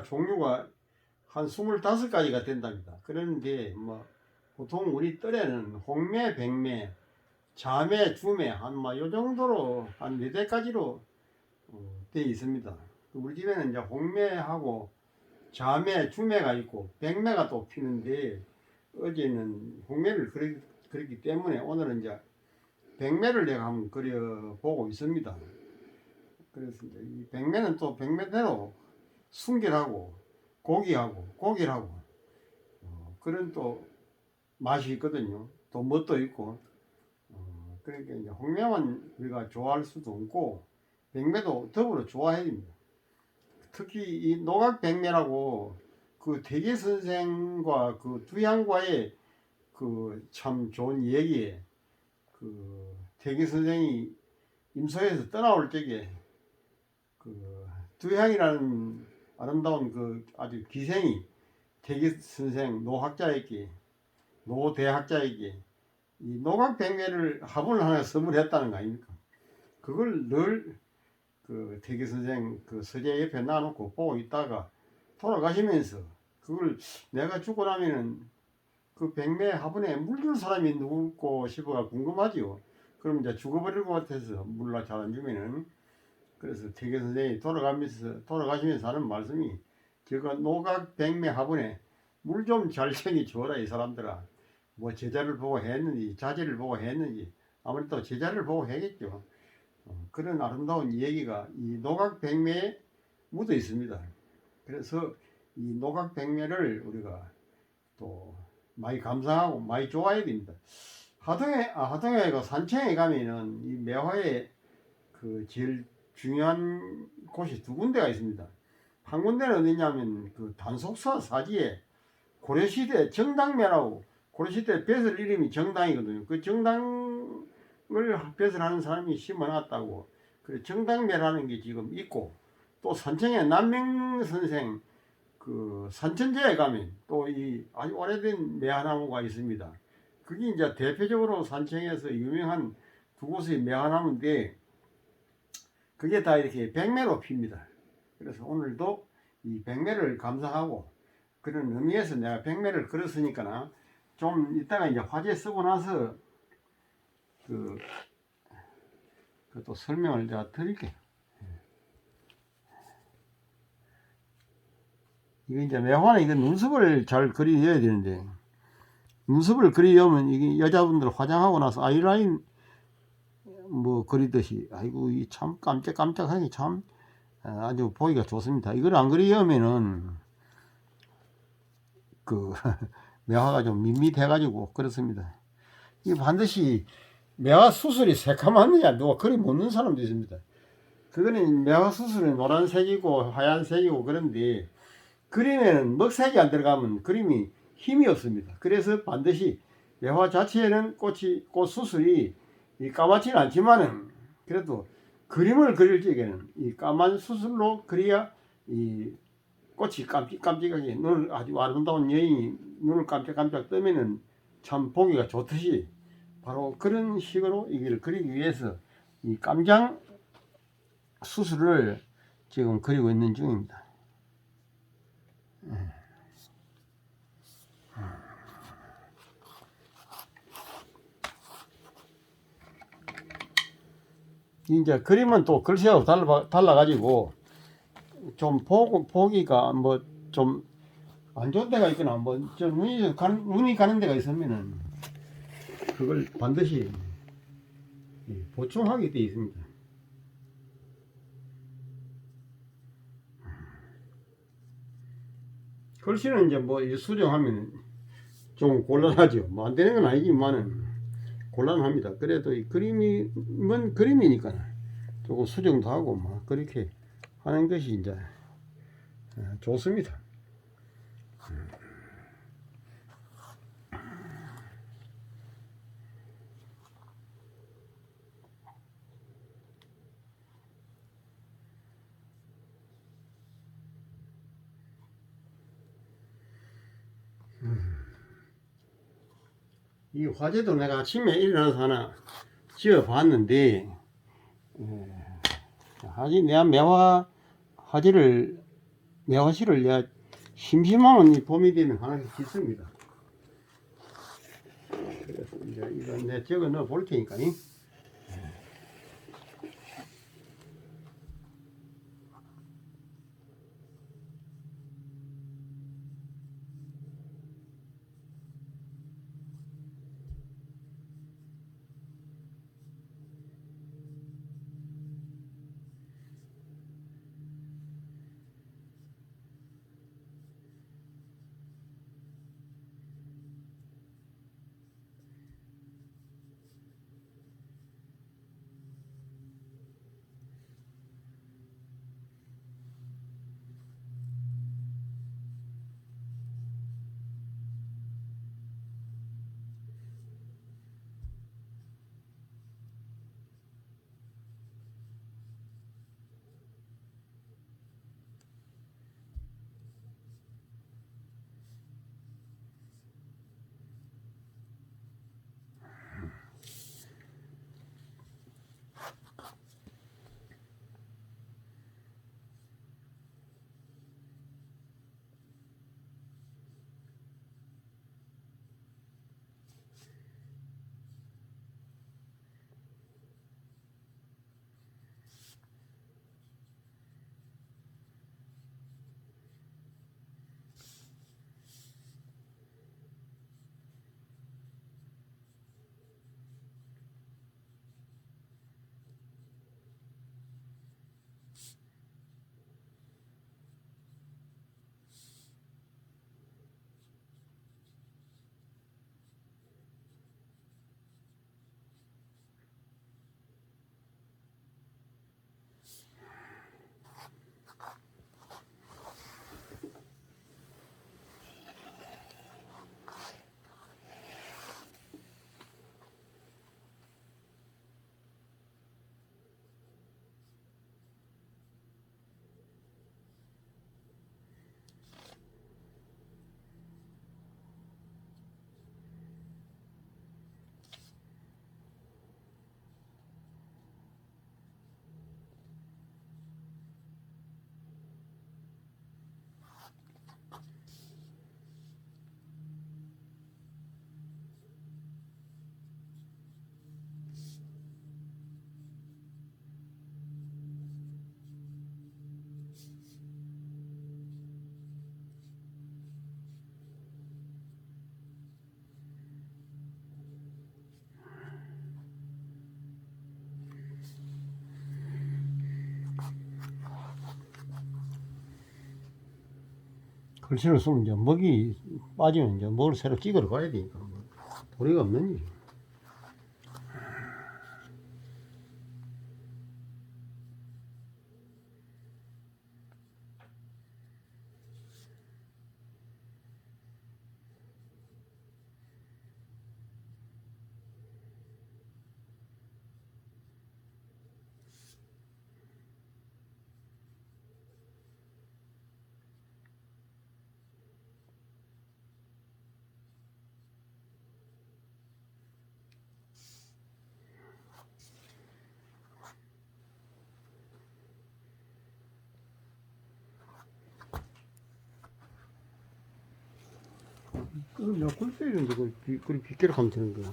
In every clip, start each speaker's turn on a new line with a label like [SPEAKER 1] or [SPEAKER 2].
[SPEAKER 1] 종류가 한 25가지가 된답니다. 그런데 뭐 보통 우리 뜰에는 홍매, 백매, 자매, 주매 한뭐요 정도로 한 네대 가지로 어, 되어 있습니다. 우리 집에는 이제 홍매하고 자매, 주매가 있고 백매가 또 피는데 어제는 홍매를 그리, 그렸기 때문에 오늘은 이제 백매를 내가 한번 그려보고 있습니다. 그래서 이제 이 백매는 또 백매대로 순결하고 고기하고 고기하고 어, 그런 또 맛이 있거든요. 또 멋도 있고 어, 그러니까 이제 홍매만 우리가 좋아할 수도 없고 백매도 더불어 좋아해야 됩니다. 특히 이 노각 백매라고 그 대계 선생과 그 두양과의 그 참 좋은 얘기에 그 대계 선생이 임소에서 떠나올 적에 그 두양이라는 아름다운 그 아주 기생이 대기 선생 노학자에게 노대학자에게 이 노각백매를 화분을 하나 선물했다는 거 아닙니까? 그걸 늘그 대기 선생 그 서재 옆에 놔놓고 보고 있다가 돌아가시면서 그걸 내가 죽고 나면은 그 백매 화분에 물 줄 사람이 누구고 싶어가 궁금하지요. 그럼 이제 죽어버릴 것 같아서 물라 잘안 주면은 그래서 대개 선생이 돌아가면서 돌아가시면서 하는 말씀이 제가 노각 백매 화분에 물 좀 잘 챙겨 줘라 이 사람들아. 뭐 제자를 보고 했는지 자제를 보고 했는지 아무래도 제자를 보고 해겠죠. 어, 그런 아름다운 얘기가 이 노각 백매에 묻어 있습니다. 그래서 이 노각 백매를 우리가 또 많이 감상하고 많이 좋아해야 됩니다. 하동에 아 하동에 그 산청에 가면은 이 매화에 그 제일 중요한 곳이 두 군데가 있습니다. 한 군데는 어디냐면 그 단속사 사지에 고려시대 정당매라고 고려시대 벼슬 이름이 정당이거든요. 그 정당을 벼슬하는 사람이 심어놨다고 그 정당매라는 게 지금 있고 또 산청에 남명 선생 그 산천제에 가면 또 이 아주 오래된 매화나무가 있습니다. 그게 이제 대표적으로 산청에서 유명한 두 곳의 매화나무인데 그게 다 이렇게 백매로 핍니다. 그래서 오늘도 이 백매를 감상하고 그런 의미에서 내가 백매를 그렸으니까 좀 이따가 이제 화제 쓰고 나서 그, 그또 설명을 제가 드릴게요. 이게 이제 매화는 이거 눈썹을 잘 그리어야 되는데 눈썹을 그리려면 이게 여자분들 화장하고 나서 아이라인 뭐 그리듯이 아이고 이 참 깜짝깜짝하니 참 아, 아주 보기가 좋습니다. 이걸 안 그리려면은 그 매화가 좀 밋밋해가지고 그렇습니다. 이 반드시 매화 수술이 새카맣느냐 누가 그리 못는 사람도 있습니다. 그거는 매화 수술은 노란색이고 하얀색이고 그런데 그림에는 먹색이 안 들어가면 그림이 힘이 없습니다. 그래서 반드시 매화 자체에는 꽃이 꽃 수술이 이 까맣지는 않지만은 그래도 그림을 그릴 적에는 이 까만 수술로 그려야 이 꽃이 깜찍깜찍하게 눈을 아주 아름다운 여인이 눈을 깜짝깜짝 뜨면은 참 보기가 좋듯이 바로 그런 식으로 이걸 그리기 위해서 이 깜장 수술을 지금 그리고 있는 중입니다. 이제 그림은 또 글씨하고 달라, 달라가지고 좀 보고, 보기가 뭐 좀 안 좋은 데가 있거나 뭐좀 눈이, 가, 눈이 가는 데가 있으면은 그걸 반드시 예, 보충하게 되어 있습니다. 글씨는 이제 뭐이 수정하면 좀 곤란하죠. 뭐 안 되는 건 아니지만은 곤란합니다. 그래도 이 그림이면 그림이니까 조금 수정도 하고 막 그렇게 하는 것이 이제 어, 좋습니다. 이 화재도 내가 아침에 일어나서 하나 지어 봤는데, 에, 아직 내가 매화 화재를 매화실을 내가 심심하면 이 봄이 되면 하나씩 짓습니다. 그래서 이제 이건 내 적어 넣어 볼 테니까. 잉? 글씨를 쓰면 이제 먹이 빠지면 이제 먹을 새로 찍으러 가야 되니까 뭐 도리가 없는 일이. 그럼 내가 굴 빼는데 그걸 비- 그걸 빗기로 가면 되는 거야.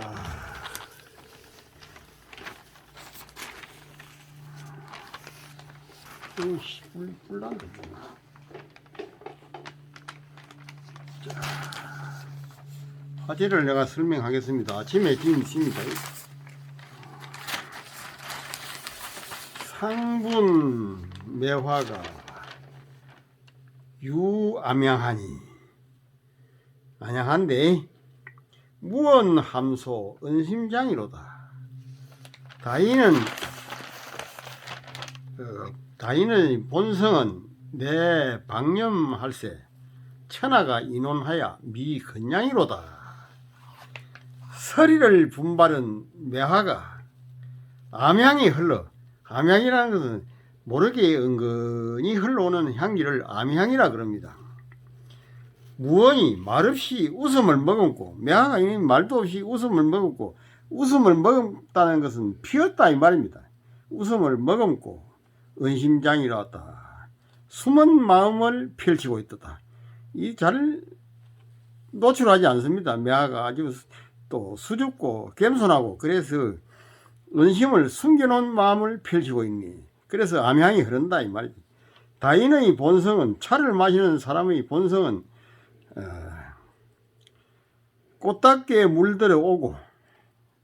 [SPEAKER 1] 자. 오씨, 불, 불난다. 자. 화제를 내가 설명하겠습니다. 아침에 지은 있습니다. 상분 매화가 유암양하니 안양한데 무언 함소 은심장이로다. 다인은 어, 다인의 본성은 내 방념할세 천하가 인원하여 미건양이로다. 서리를 분바른 매화가 암향이 흘러 암향이라는 것은 모르게 은근히 흘러오는 향기를 암향이라 그럽니다. 무언이 말없이 웃음을 머금고 매화가 이미 말도 없이 웃음을 머금고 웃음을 머금다는 것은 피었다 이 말입니다. 웃음을 머금고 은심장이라다. 숨은 마음을 펼치고 있다. 이 잘 노출하지 않습니다. 매화가 아주 또 수줍고 겸손하고 그래서 은심을 숨겨놓은 마음을 펼치고 있니. 그래서 암향이 흐른다 이 말이지. 다인의 본성은 차를 마시는 사람의 본성은 어, 꽃답게 물들어 오고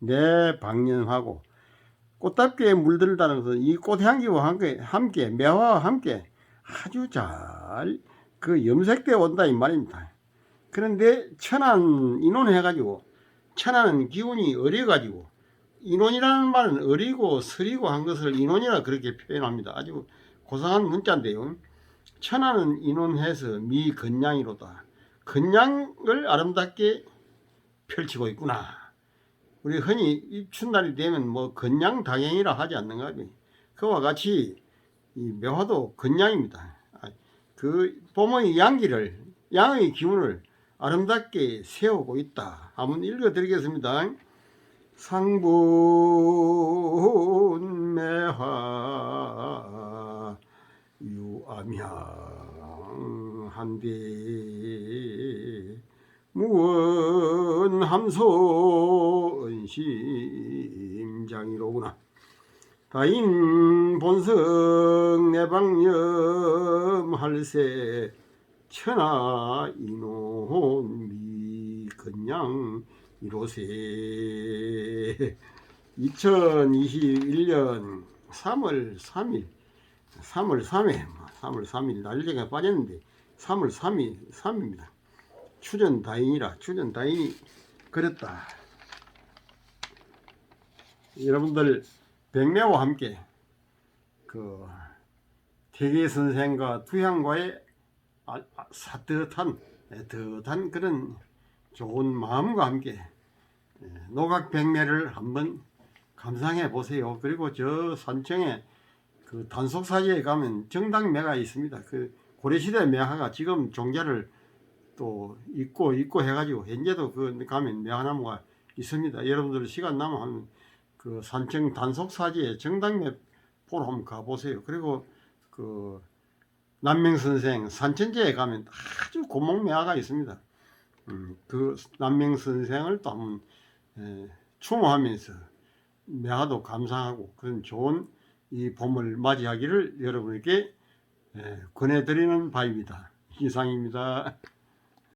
[SPEAKER 1] 내 방연하고 꽃답게 물들다는 것은 이 꽃향기와 함께, 함께 매화와 함께 아주 잘 그 염색되어 온다 이 말입니다. 그런데 천안 인원 해가지고 천안은 기운이 어려가지고 인원이라는 말은 어리고 서리고 한 것을 인원이라 그렇게 표현합니다. 아주 고상한 문자인데요. 천안은 인원해서 미건양이로다. 건양을 아름답게 펼치고 있구나. 우리 흔히 이 춘날이 되면 뭐 건양당행이라 하지 않는가. 그와 같이 이 묘화도 건양입니다. 아, 그 봄의 양기를 양의 기운을 아름답게 세우고 있다. 한번 읽어드리겠습니다. 상분매화 유암향 한데 무언 함소 은심장이로구나. 다인 본성 내방념 할세 천하 인혼 미건양 이로세. 2021년 3월 3일 3월 3일 3월 3일 날짜가 빠졌는데 3월 3일 3입니다 추전 다인이라 추전 다인이 그랬다 여러분들 백매와 함께 그 태계 선생과 투향과의 아- 아, 사뜻한 애틋한 그런 좋은 마음과 함께 예, 노각 백매를 한번 감상해 보세요. 그리고 저 산청에 그 단속사지에 가면 정당매가 있습니다. 그 고려시대 매화가 지금 종자를 또 있고 있고 해가지고 현재도 그 가면 매화나무가 있습니다. 여러분들 시간 한번 그 산청 단속사지에 정당매 보러 한번 가보세요. 그리고 그 남명 선생 산천제에 가면 아주 고목 매화가 있습니다. 음, 그 남명 선생을 또 한번 에, 추모하면서 매화도 감상하고 그런 좋은 이 봄을 맞이하기를 여러분에게 에, 권해드리는 바입니다. 이상입니다.